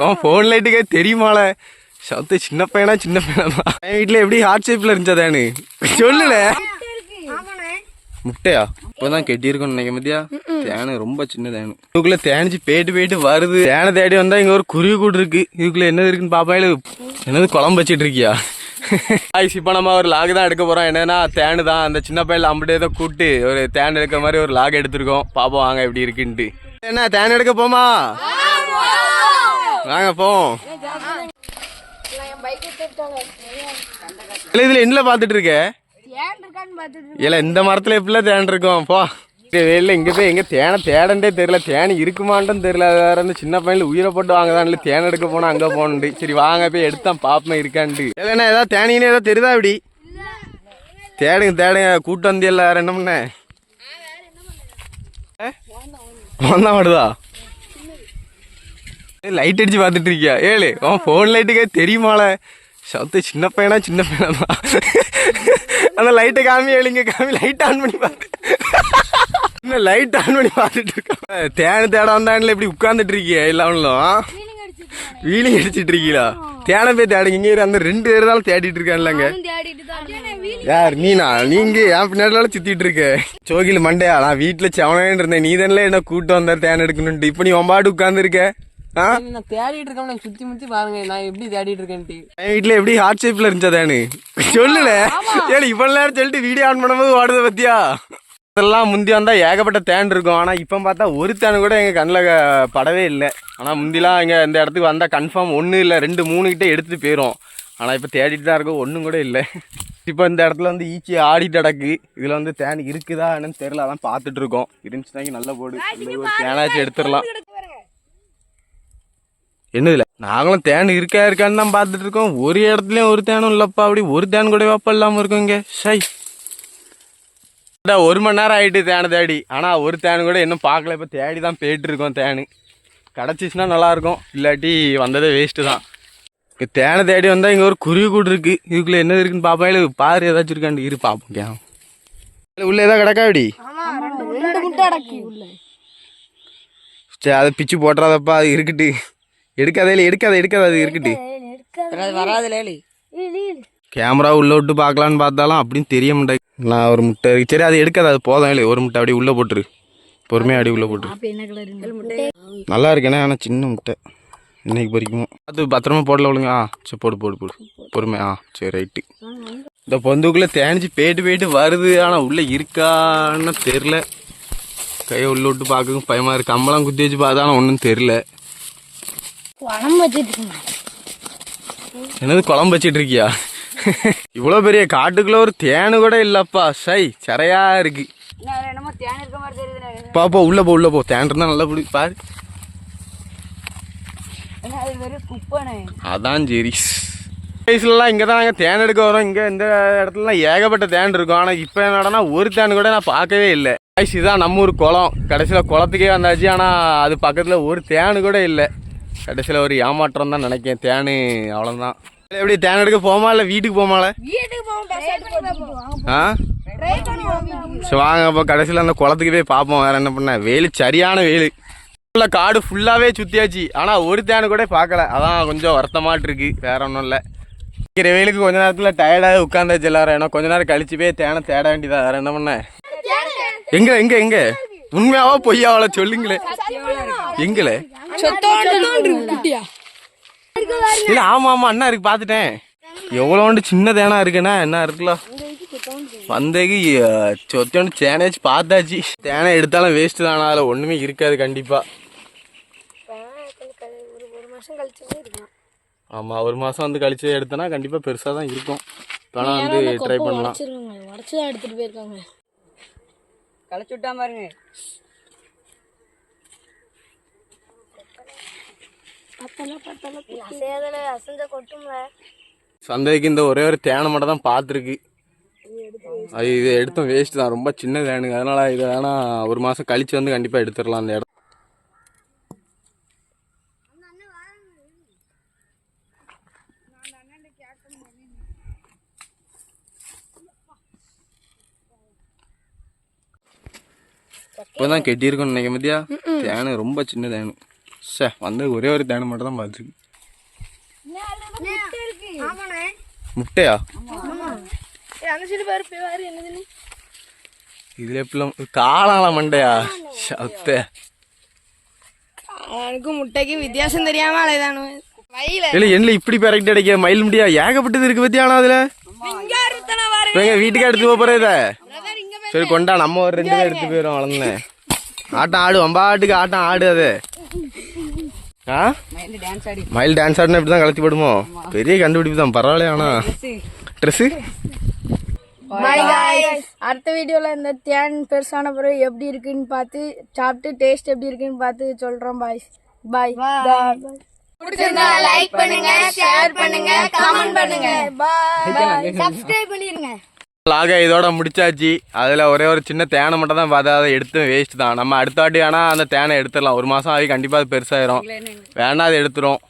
அவன் ஃபோன் லைட்டுக்கே தெரியுமால? சத்து சின்ன பையனா சின்ன பையனா? தான் என் வீட்டில் எப்படி ஹார்ட் ஷேப்பில் இருந்துச்சாதானு சொல்லல முட்டையா? இப்போதான் கெட்டியிருக்கோம் நினைக்க மதியா தேனை ரொம்ப சின்ன தேனு இதுக்குள்ள தேனிச்சு போயிட்டு போயிட்டு வருது. தேனை தேடி வந்தா இங்க ஒரு குருவி கூடு இருக்கு. இதுக்குள்ள என்ன இருக்குன்னு பாப்பா என்னது குழம்பு வச்சிட்டு இருக்கியா? ஆயிஸ் இப்போ நம்ம ஒரு லாக் தான் எடுக்க போறோம். என்னன்னா தேனு தான். அந்த சின்ன பையன் அம்பிட்டே தான் கூப்பிட்டு ஒரு தேன் எடுக்கிற மாதிரி ஒரு லாக் எடுத்திருக்கோம். பாப்போம் வாங்க எப்படி இருக்குன்ட்டு. என்ன தேன் எடுக்க போமா? வாங்க போவோம் இதுல என்ன பாத்துட்டு இருக்க இல்ல இந்த மரத்துல எப்படிலாம் தேன் இருக்கும் போ வெளில இங்க போய் எங்க தேனை தேடண்டே தெரியல. தேனி இருக்குமான்ட்டும் தெரியல. வேற இந்த சின்ன பையன்ல உயிரை போட்டு வாங்கதான் தேன் எடுக்க போனா அங்க போனண்டு சரி வாங்க போய் எடுத்தான். பாப்பமே இருக்கான்ட்டு. இல்லைன்னா ஏதாவது தேனின்னு ஏதாவது தெரியுதா இப்படி? தேடுங்க தேடுங்க. கூட்டு வந்தியல்ல வேற என்ன பண்ண வந்தா மாட்டுதா லைட் அடிச்சு பார்த்துட்டு இருக்கியா? ஏழு உன் ஃபோன் லைட்டுக்கே தெரியுமால? சத்து சின்ன பையனா சின்ன பையனா? தான் அந்த லைட்டை காமி ஏழுங்க காமி லைட் ஆன் பண்ணி பார்த்து. இன்னும் லைட் ஆன் பண்ணி பார்த்துட்டு இருக்கேன் தேனை தேட வந்தான்ல இப்படி உட்கார்ந்துட்டு இருக்கியா? எல்லாமலும் வீலிங் அடிச்சிட்டு இருக்கீங்களா தேனை போய் தேடுங்க. அந்த ரெண்டு பேர் தான் தேடிட்டு இருக்கான்லங்க யார் நீனா? நீங்க என் பின்னாடி சுத்திட்டு இருக்க. சோகில மண்டையா நான் வீட்டுல செவனேன்னு இருந்தேன். நீ தானே என்ன கூட்டு வந்த தேன் எடுக்கணும்ட்டு இப்ப நீ ஒம்பாடு உட்கார்ந்து இருக்க? நான் தேடிட்டு இருக்கேன் சுத்தி முத்தி பாருங்க. நான் எப்படி தேடிட்டு இருக்கேன்ட்டு. என் வீட்டுல எப்படி ஹார்ட் ஷேப்ல இருந்துச்சா தேனு? சொல்லல. ஏழு இவ்வளவு நேரம் சொல்லிட்டு வீடியோ ஆன் பண்ணும்போது ஓடுத பத்தியா? இதெல்லாம் முந்தி வந்தா ஏகப்பட்ட தேன் இருக்கும். ஆனா இப்ப பார்த்தா ஒரு தேன் கூட எங்க கண்ணில் படவே இல்லை. ஆனா முந்திலாம் இங்க இந்த இடத்துக்கு வந்தா கன்ஃபார்ம் ஒண்ணு இல்ல ரெண்டு மூணு கிட்ட எடுத்துட்டு போயிரும். ஆனா இப்ப தேடிட்டு தான் இருக்கும். ஒண்ணும் கூட இல்லை. இப்போ இந்த இடத்துல வந்து ஈச்சி ஆடிட்டு அடக்கு இதுல வந்து தேன் இருக்குதா என்னன்னு தெரியல. அதான் பார்த்துட்டு இருக்கோம். இருந்துச்சுனாக்கி நல்ல போடு. தேனாச்சும் எடுத்துடலாம். என்னதுல? நாங்களும் தேன் இருக்கா இருக்கான்னு தான் பார்த்துட்டு இருக்கோம் ஒரு இடத்துலயும் ஒரு தேனும் இல்லப்பா. அப்படி ஒரு தேன் கூட வைப்ப இல்லாம இருக்கும் இங்க. சை. ஒரு மணி நேரம் ஆயிட்டு தேனை தேடி. ஆனா ஒரு தேன் கூட இன்னும் பார்க்கல. இப்ப தேடி தான் போயிட்டு இருக்கோம் தேனு. கிடச்சிச்சுன்னா நல்லா இருக்கும் இல்லாட்டி வந்ததே வேஸ்ட்டு தான். இங்க தேனை தேடி வந்தா இங்க ஒரு குருவி கூடு இருக்கு. இதுக்குள்ள என்ன இருக்குன்னு பாப்பா இல்ல பாரு ஏதாச்சும் இருக்காண்டு இரு பாப்போம் கேம். உள்ள ஏதாவது கிடக்கா அப்படி? ரெண்டு முட்டை அடக்கி உள்ள. சரி அதை பிச்சு போட்டுறாதப்பா. அது இருக்கட்டு. எடுக்காதே இல்லை எடுக்காத எடுக்காத அது இருக்கட்டு. அது வராது லேலி கேமரா உள்ள விட்டு பார்க்கலான்னு பார்த்தாலும் அப்படின்னு தெரிய மாட்டேங்குது. நான் ஒரு முட்டை சரி அது எடுக்காது அது போதும் இல்லை ஒரு முட்டை அப்படியே உள்ள போட்டுரு. பொறுமையாக அப்படியே உள்ள போட்டுரு. அப்ப என்ன கலர் நல்லா இருக்கேனே ஆனால் சின்ன முட்டை. இன்னைக்கு பறிக்குமோ? அது பத்திரமா போடல விழுங்க ஆ சரி போடு போடு போடு. பொறுமை ஆ சரி ரைட்டு. இந்த பொந்துக்குள்ளே தேனிச்சு போயிட்டு போயிட்டு வருது ஆனால் உள்ளே இருக்கான்னு தெரில கையை உள்ள விட்டு பார்க்கவும் பயமா இருக்கு. கம்பளம் குத்தி வச்சு பார்த்தா ஆனால் ஒன்றும் தெரில குழம்பு வச்சுட்டு என்னது குழம்பு வச்சிட்டு இருக்கியா இவ்வளோ பெரிய காட்டுக்குள்ள ஒரு தேனு கூட இல்லப்பா. சை சரையா இருக்கு. பாப்பா உள்ள போ உள்ள போ. தேன் இருந்தா நல்லா பிடி பாரு. அதான் சரி வயசுலலாம் இங்கே தான் நாங்கள் தேன் எடுக்க வரோம். இங்கே இந்த இடத்துலலாம் ஏகப்பட்ட தேன் இருக்கும். ஆனால் இப்போ என்னடனா ஒரு தேன் கூட நான் பார்க்கவே இல்லை. இதான் நம்ம ஊர் குளம். கடைசியில் குளத்துக்கே வந்தாச்சு. ஆனால் அது பக்கத்தில் ஒரு தேனு கூட இல்லை. கடைசியில் ஒரு ஏமாற்றம் தான் நினைக்கிறேன். தேனு அவ்வளோதான் எப்படி தேன் எடுக்க போமா இல்லை வீட்டுக்கு போமால? ஆ? சரி வாங்க அப்போ கடைசியில் அந்த குளத்துக்கு போய் பார்ப்போம். வேற என்ன பண்ண? வெயில் சரியான வெயில். ஃபுல்லாக காடு ஃபுல்லாகவே சுற்றியாச்சு ஆனால் ஒரு தேனு கூட பார்க்கல. அதான் கொஞ்சம் வருத்தமாட்டு இருக்கு வேற ஒன்றும் இல்லை. இருக்கிற வெயிலுக்கு கொஞ்ச நேரத்தில் டயர்டாக உட்காந்தாச்சு எல்லாரும். ஏன்னா கொஞ்ச நேரம் கழிச்சு போய் தேனை தேட வேண்டியதா. வேற என்ன பண்ண? எங்க எங்க எங்க? உண்மையாவா பொய்யாவள சொல்லுங்களே. எங்களே? இல்ல ஆமா ஆமா அண்ணா இருக்கு பாத்துட்டேன். எவ்வளோண்டு சின்ன தேனா இருக்குண்ணா என்ன இருக்குல்ல வந்தேக்கு சொத்தோண்டு தேனாச்சு பார்த்தாச்சு. தேனை எடுத்தாலும் வேஸ்ட் தானே அதில் ஒண்ணுமே இருக்காது கண்டிப்பா. ஒரு மாசம் கழிச்சு இருக்கலாம் ஆமா ஒரு மாசம் வந்து கழிச்சு எடுத்தனா கண்டிப்பா பெருசா தான் இருக்கும். வேணா வந்து ட்ரை பண்ணலாம். களைச்சு விட்டா பாருங்க. சந்தைக்கு இந்த ஒரே ஒரு தேனை மட்டும் தான் பார்த்துருக்கு. அது இது எடுத்தும் வேஸ்ட் தான். ரொம்ப சின்ன தேனுங்க. அதனால இதை வேணா ஒரு மாசம் கழிச்சு வந்து கண்டிப்பா எடுத்துடலாம் அந்த இடம் இப்போதான் கெட்டியிருக்கோம்னு நினைக்க மத்தியா தேனு ரொம்ப சின்ன தேனு. சே வந்து ஒரே ஒரு தேனை மட்டும் தான் பார்த்துருக்கு முட்டையா? இதுல எப்படிலாம் காளால மண்டையா? சத்தே அவனுக்கு முட்டைக்கு வித்தியாசம் தெரியாம அலைதானு இல்லை என்ன இப்படி பெரக்ட் அடைக்க மயில் முடியா? ஏகப்பட்டது இருக்கு பத்தியானா அதுல? வீட்டுக்கு எடுத்து போக போறே இத. சரி கொண்டா நம்ம ஒரு ரெண்டு பேர் எடுத்து போயிடும் வளர்ந்தேன் ஆட்டம் ஆடு வம்பாட்டுக்கு ஆட்டம் ஆடு அது. ஆ? டான்ஸ் ஆடி மயில் டான்ஸ் ஆடினா இப்படி தான் கலத்தி போடுமோ? பெரிய கண்டுபிடிப்பு தான் பரவாயில்ல ஆனா. ட்ரெஸ்ஸு அடுத்த வீடியோல இந்த தேன் பெருசான பிறகு எப்படி இருக்குன்னு பார்த்து சாப்பிட்டு டேஸ்ட் எப்படி இருக்குன்னு பார்த்து சொல்றோம் பாய் பாய் பிடிச்சிருந்தா லைக் பண்ணுங்க ஷேர் பண்ணுங்க கமெண்ட் பண்ணுங்க. பாய் சப்ஸ்கிரைப் பண்ணிருங்க லாக இதோட முடிச்சாச்சு. அதில் ஒரே ஒரு சின்ன தேனை மட்டும் தான் பார்த்தா அதை எடுத்து வேஸ்ட் தான். நம்ம அடுத்த வாட்டி வேணால் அந்த தேனை எடுத்துடலாம். ஒரு மாதம் ஆகி கண்டிப்பாக அது பெருசாயிரும். வேணா அதை எடுத்துரும்.